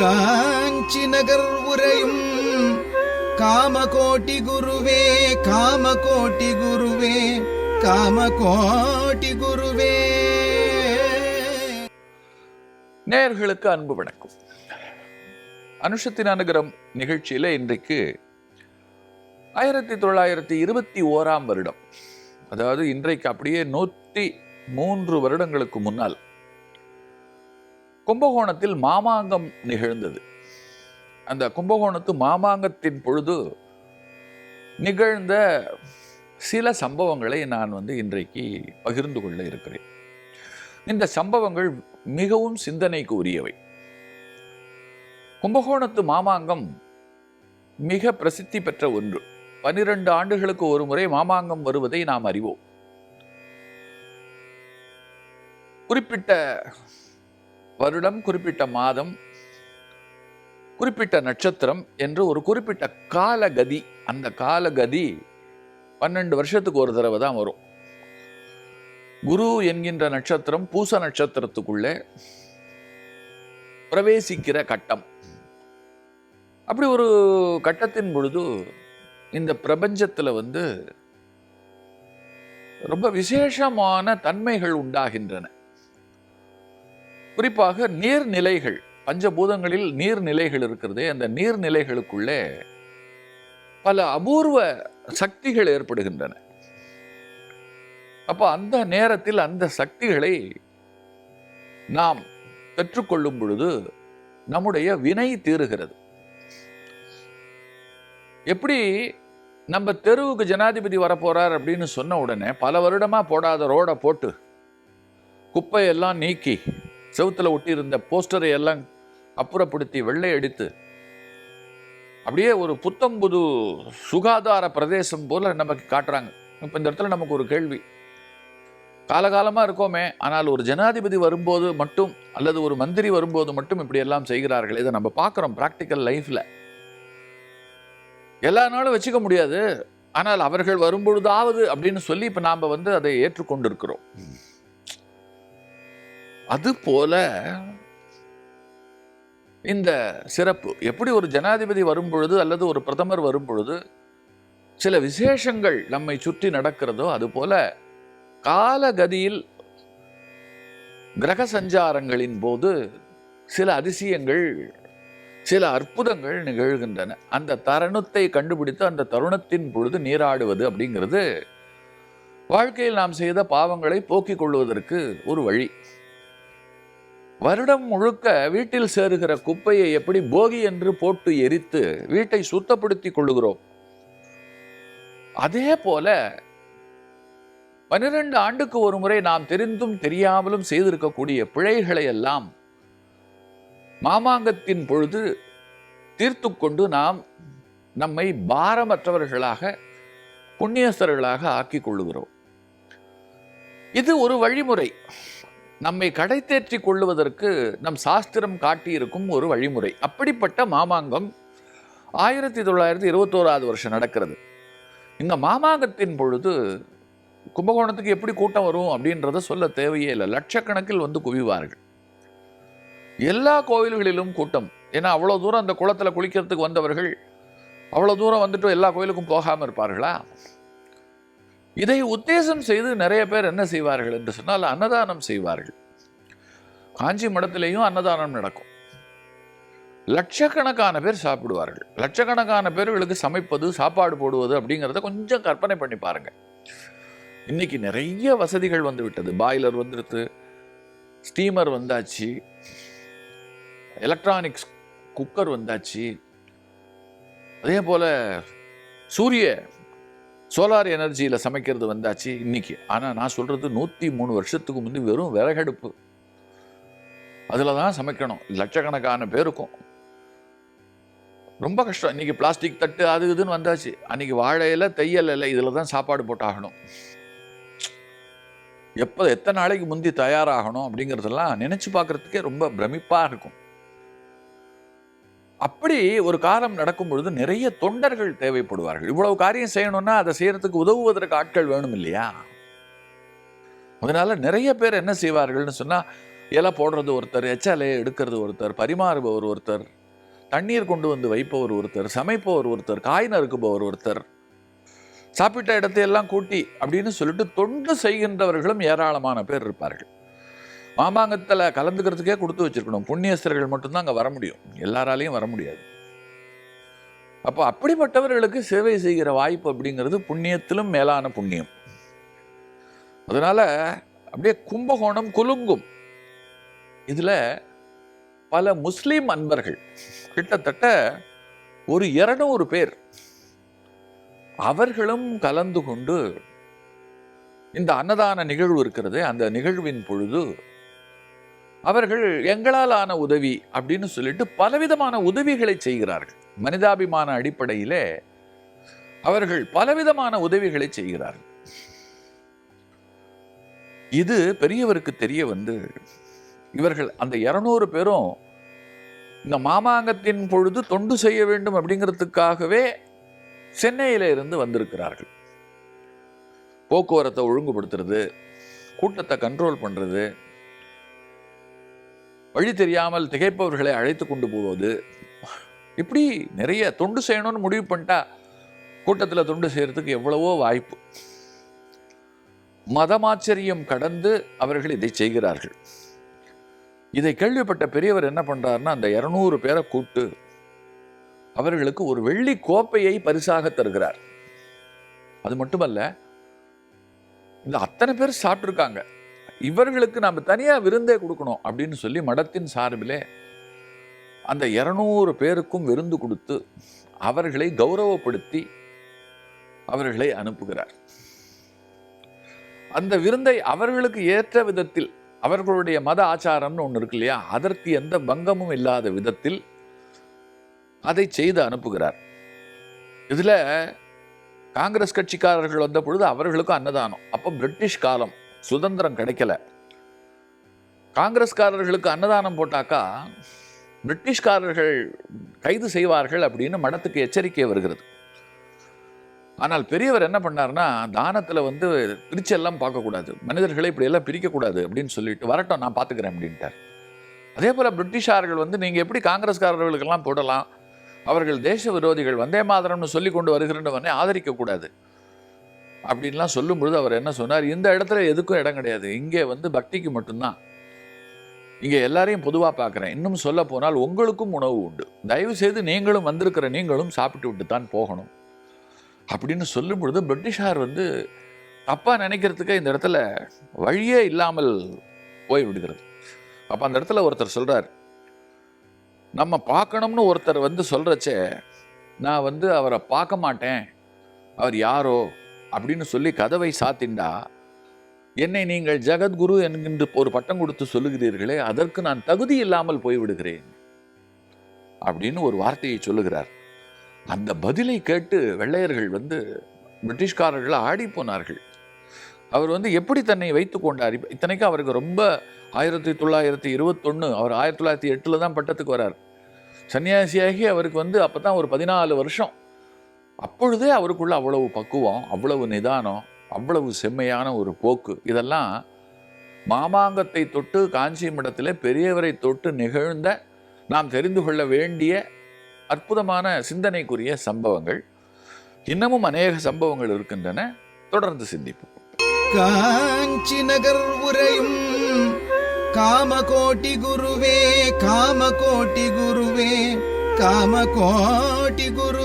காஞ்சி நகர் உரையும் காமகோட்டி குருவே காமகோட்டி குருவே காமகோட்டி குருவே. நேயர்களுக்கு அன்பு வணக்கம். அனுஷத்தின் அனுகிரம் நிகழ்ச்சியில இன்றைக்கு ஆயிரத்தி தொள்ளாயிரத்தி இருபத்தி ஓராம் வருடம். அதாவது இன்றைக்கு அப்படியே நூற்றி மூன்று வருடங்களுக்கு முன்னால் கும்பகோணத்தில் மாமாங்கம் நிகழ்ந்தது. அந்த கும்பகோணத்து மாமாங்கத்தின் பொழுது நிகழ்ந்த சில சம்பவங்களை நான் வந்து இன்றைக்கு பகிர்ந்து கொள்ள இருக்கிறேன். இந்த சம்பவங்கள் மிகவும் சிந்தனைக்கு உரியவை கும்பகோணத்து மாமாங்கம் மிக பிரசித்தி பெற்ற ஒன்று. பனிரெண்டு ஆண்டுகளுக்கு ஒரு முறை மாமாங்கம் வருவதை நாம் அறிவோம். குறிப்பிட்ட வருடம் குறிப்பிட்ட மாதம் குறிப்பிட்ட நட்சத்திரம் என்று ஒரு குறிப்பிட்ட காலகதி அந்த காலகதி பன்னெண்டு வருஷத்துக்கு ஒரு தடவை தான் வரும். குரு என்கின்ற நட்சத்திரம் பூச நட்சத்திரத்துக்குள்ளே பிரவேசிக்கிற கட்டம். அப்படி ஒரு கட்டத்தின் பொழுது இந்த பிரபஞ்சத்தில் வந்து ரொம்ப விசேஷமான தன்மைகள் உண்டாகின்றன. குறிப்பாக நீர்நிலைகள் பஞ்சபூதங்களில் நீர்நிலைகள் இருக்கிறதே அந்த நீர்நிலைகளுக்குள்ளே பல அபூர்வ சக்திகள் ஏற்படுகின்றன. அப்போ அந்த நேரத்தில் அந்த சக்திகளை நாம் பெற்றுக்கொள்ளும் பொழுது நம்முடைய வினை தீருகிறது. எப்படி நம்ம தெருவுக்கு ஜனாதிபதி வரப்போறார் அப்படின்னு சொன்ன உடனே பல வருடமா போடாத ரோடை போட்டு குப்பையெல்லாம் நீக்கி செவுத்துல ஒட்டி இருந்த போஸ்டரை எல்லாம் அப்புறப்படுத்தி வெள்ளை அடித்து அப்படியே ஒரு புத்தம்புது சுகாதார பிரதேசம் போல நமக்கு காட்டுறாங்க. இப்போ இந்த இடத்துல நமக்கு ஒரு கேள்வி. காலகாலமாக இருக்கோமே ஆனால் ஒரு ஜனாதிபதி வரும்போது மட்டும் அல்லது ஒரு மந்திரி வரும்போது மட்டும் இப்படி எல்லாம் செய்கிறார்கள். இதை நம்ம பார்க்குறோம் ப்ராக்டிக்கல் லைஃப்பில் எல்லா நாளும் வச்சுக்க முடியாது. ஆனால் அவர்கள் வரும்பொழுதாவது அப்படின்னு சொல்லி இப்போ நாம் வந்து அதை ஏற்றுக்கொண்டிருக்கிறோம். அது போல இந்த சிறப்பு எப்படி ஒரு ஜனாதிபதி வரும் பொழுது அல்லது ஒரு பிரதமர் வரும் பொழுது சில விசேஷங்கள் நம்மை சுற்றி நடக்கிறதோ அதுபோல காலகதியில் கிரக சஞ்சாரங்களின் போது சில அதிசயங்கள் சில அற்புதங்கள் நிகழ்கின்றன. அந்த தருணத்தை கண்டுபிடித்து அந்த தருணத்தின் பொழுது நீராடுவது அப்படிங்கிறது வாழ்க்கையில் நாம் செய்த பாவங்களை போக்கிக் கொள்வதற்கு ஒரு வழி. வருடம் முழுக்க வீட்டில் சேருகிற குப்பையை எப்படி போகி என்று போட்டு எரித்து வீட்டை சுத்தப்படுத்திக் கொள்ளுகிறோம். அதே போல பன்னிரண்டு ஆண்டுக்கு ஒரு முறை நாம் தெரிந்தும் தெரியாமலும் செய்திருக்கக்கூடிய பிழைகளை எல்லாம் மாமாங்கத்தின் பொழுது தீர்த்து கொண்டு நாம் நம்மை பாரமற்றவர்களாக புண்ணியஸ்தர்களாக ஆக்கிக் கொள்ளுகிறோம். இது ஒரு வழிமுறை. நம்மை கடை கொள்ளுவதற்கு நம் சாஸ்திரம் காட்டியிருக்கும் ஒரு வழிமுறை. அப்படிப்பட்ட மாமாங்கம் ஆயிரத்தி தொள்ளாயிரத்தி இருபத்தோராவது வருஷம் நடக்கிறது. இந்த மாமாங்கத்தின் பொழுது கும்பகோணத்துக்கு எப்படி கூட்டம் வரும் அப்படின்றத சொல்ல தேவையே இல்லை. லட்சக்கணக்கில் வந்து குவிவார்கள். எல்லா கோவில்களிலும் கூட்டம். ஏன்னா அவ்வளோ தூரம் அந்த குளத்தில் குளிக்கிறதுக்கு வந்தவர்கள் அவ்வளோ தூரம் வந்துட்டு எல்லா கோயிலுக்கும் போகாமல் இருப்பார்களா? இதை உத்தேசம் செய்து நிறைய பேர் என்ன செய்வார்கள் என்று சொன்னால் அன்னதானம் செய்வார்கள். காஞ்சி மடத்திலேயும் அன்னதானம் நடக்கும். லட்சக்கணக்கான பேர் சாப்பிடுவார்கள். லட்சக்கணக்கான பேர்களுக்கு சமைப்பது சாப்பாடு போடுவது அப்படிங்கிறத கொஞ்சம் கற்பனை பண்ணி பாருங்கள் இன்றைக்கி நிறைய வசதிகள் வந்து விட்டது பாய்லர் வந்துடுது ஸ்டீமர் வந்தாச்சு எலக்ட்ரானிக்ஸ் குக்கர் வந்தாச்சு. அதே போல் சூரிய சோலார் எனர்ஜியில் சமைக்கிறது வந்தாச்சு இன்னைக்கு. ஆனால் நான் சொல்கிறது நூற்றி மூணு வருஷத்துக்கு முந்தி வெறும் விறகடுப்பு. அதில் தான் சமைக்கணும். லட்சக்கணக்கான பேருக்கும். ரொம்ப கஷ்டம். இன்றைக்கி பிளாஸ்டிக் தட்டு அது இதுன்னு வந்தாச்சு. அன்றைக்கி வாழை இலை தையல் இலை இதில் தான் சாப்பாடு போட்டாகணும். எப்போ எத்தனை நாளைக்கு முந்தி தயாராகணும் அப்படிங்கிறதெல்லாம் நினச்சி பார்க்கறதுக்கே ரொம்ப பிரமிப்பாக இருக்கும். அப்படி ஒரு காலம் நடக்கும் பொழுது நிறைய தொண்டர்கள் தேவைப்படுவார்கள். இவ்வளவு காரியம் செய்யணும்னா அதை செய்யறதுக்கு உதவுவதற்கு ஆட்கள் வேணும் இல்லையா? அதனால நிறைய பேர் என்ன செய்வார்கள்னு சொன்னா இலை போடுறது ஒருத்தர் எச்சலையை எடுக்கிறது ஒருத்தர் பரிமாறுபவர் ஒருத்தர் தண்ணீர் கொண்டு வந்து வைப்பவர் ஒருத்தர் சமைப்பவர் ஒருத்தர் காய் நறுக்குபவர் ஒருத்தர் சாப்பிட்ட இடத்தையெல்லாம் கூட்டி அப்படின்னு சொல்லிட்டு தொண்டு செய்கின்றவர்களும் ஏராளமான பேர் இருப்பார்கள். மாமாங்கத்தில் கலந்துக்கிறதுக்கே கொடுத்து வச்சிருக்கணும். புண்ணியஸ்தர்கள் மட்டும்தான் அங்கே வர முடியும். எல்லாராலையும் வர முடியாது. அப்போ அப்படிப்பட்டவர்களுக்கு சேவை செய்கிற வாய்ப்பு அப்படிங்கிறது புண்ணியத்திலும் மேலான புண்ணியம். அதனால அப்படியே கும்பகோணம் குலுங்கும். இதுல பல முஸ்லீம் அன்பர்கள் கிட்டத்தட்ட ஒரு இருநூறு பேர் அவர்களும் கலந்து கொண்டு இந்த அன்னதான நிகழ்வு இருக்கிறது. அந்த நிகழ்வின் பொழுது அவர்கள் எங்களால் ஆன உதவி அப்படின்னு சொல்லிட்டு பலவிதமான உதவிகளை செய்கிறார்கள். மனிதாபிமான அடிப்படையிலே அவர்கள் பலவிதமான உதவிகளை செய்கிறார்கள். இது பெரியவருக்கு தெரிய வந்து இவர்கள் அந்த இருநூறு பேரும் இந்த மாமாங்கத்தின் பொழுது தொண்டு செய்ய வேண்டும் அப்படிங்கிறதுக்காகவே சென்னையில இருந்து வந்திருக்கிறார்கள். போக்குவரத்தை ஒழுங்குபடுத்துறது கூட்டத்தை கண்ட்ரோல் பண்ணுறது வழி தெரியாமல் திகைப்பவர்களை அழைத்து கொண்டு போவது. இப்படி நிறைய தொண்டு செய்யணும்னு முடிவு பண்ணிட்டா கூட்டத்தில் தொண்டு செய்யறதுக்கு எவ்வளவோ வாய்ப்பு. மதமாச்சரியம் கடந்து அவர்கள் இதை செய்கிறார்கள். இதை கேள்விப்பட்ட பெரியவர் என்ன பண்றாருன்னா அந்த இருநூறு பேரை கூப்பிட்டு அவர்களுக்கு ஒரு வெள்ளி கோப்பையை பரிசாக தருகிறார். அது மட்டுமல்ல இந்த அத்தனை பேர் சாப்பிட்ருக்காங்க இவர்களுக்கு நம்ம தனியா விருந்தே கொடுக்கணும் அப்படின்னு சொல்லி மடத்தின் சார்பிலே அந்த இருநூறு பேருக்கும் விருந்து கொடுத்து அவர்களை கௌரவப்படுத்தி அவர்களை அனுப்புகிறார். அந்த விருந்தை அவர்களுக்கு ஏற்ற விதத்தில் அவர்களுடைய மத ஆச்சாரம்னு ஒன்று இருக்கு இல்லையா? அதற்கு எந்த பங்கமும் இல்லாத விதத்தில் அதை செய்து அனுப்புகிறார். இதுல காங்கிரஸ் கட்சிக்காரர்கள் வந்த பொழுது அவர்களுக்கும் அன்னதானம். அப்போ பிரிட்டிஷ் காலம். சுதந்திரம் கிடைக்கல. காங்கிரஸ்காரர்களுக்கு அன்னதானம் போட்டாக்கா பிரிட்டிஷ்காரர்கள் கைது செய்வார்கள் அப்படின்னு மடத்துக்கு எச்சரிக்கை வருகிறது. ஆனால் பெரியவர் என்ன பண்ணார்னா தானத்தில் வந்து பிரிச்செல்லாம் பார்க்கக்கூடாது மனிதர்களை இப்படி எல்லாம் பிரிக்கக்கூடாது அப்படின்னு சொல்லிட்டு வரட்டும் நான் பார்த்துக்கிறேன் அப்படின்ட்டார். அதே போல் பிரிட்டிஷார்கள் வந்து நீங்கள் எப்படி காங்கிரஸ்காரர்களுக்கெல்லாம் போடலாம்? அவர்கள் தேச விரோதிகள் வந்தே மாதரம்னு சொல்லி கொண்டு வருகிறவனே ஆதரிக்கக்கூடாது. அப்படின்லாம் சொல்லும்பொழுது அவர் என்ன சொன்னார்? இந்த இடத்துல எதுக்கும் இடம் கிடையாது. இங்கே வந்து பக்திக்கு மட்டும்தான். இங்கே எல்லாரையும் பொதுவாக பார்க்குறேன். இன்னும் சொல்ல போனால் உங்களுக்கும் உணவு உண்டு. தயவு செய்து நீங்களும் வந்திருக்கிற நீங்களும் சாப்பிட்டு விட்டு தான் போகணும். அப்படின்னு சொல்லும் பொழுது பிரிட்டிஷார் வந்து தப்பாக நினைக்கிறதுக்கு இந்த இடத்துல வழியே இல்லாமல் போய் விடுகிறது. அப்போ அந்த இடத்துல ஒருத்தர் சொல்கிறார் நம்ம பார்க்கணும்னு ஒருத்தர் வந்து சொல்கிறச்சே நான் வந்து அவரை பார்க்க மாட்டேன். அவர் யாரோ அப்படின்னு சொல்லி கதவை சாத்திண்டா என்னை நீங்கள் ஜெகத்குரு என்கின்ற ஒரு பட்டம் கொடுத்து சொல்லுகிறீர்களே அதற்கு நான் தகுதி இல்லாமல் போய்விடுகிறேன். அப்படின்னு ஒரு வார்த்தையை சொல்லுகிறார். அந்த பதிலை கேட்டு வெள்ளையர்கள் வந்து பிரிட்டிஷ்காரர்கள் ஆடி போனார்கள். அவர் வந்து எப்படி தன்னை வைத்து கொண்டார்? இத்தனைக்கும் அவருக்கு ரொம்ப ஆயிரத்தி தொள்ளாயிரத்தி இருபத்தொன்று அவர் ஆயிரத்தி தொள்ளாயிரத்தி எட்டில் தான் பட்டத்துக்கு வரார். சன்னியாசியாகி அவருக்கு வந்து அப்போ தான் ஒரு பதினாலு வருஷம். அப்பொழுதே அவருக்குள்ள அவ்வளவு பக்குவம் அவ்வளவு நிதானம் அவ்வளவு செம்மையான ஒரு போக்கு. இதெல்லாம் மாமாங்கத்தை தொட்டு காஞ்சி மடத்தில் பெரியவரை தொட்டு நிகழ்ந்த நாம் தெரிந்து கொள்ள வேண்டிய அற்புதமான சிந்தனைக்குரிய சம்பவங்கள். இன்னமும் அநேக சம்பவங்கள் இருக்கின்றன. தொடர்ந்து சிந்திப்போம். காஞ்சி நகர் உரையும் காமகோட்டி குருவே காமகோட்டி குருவே காமகோட்டி குரு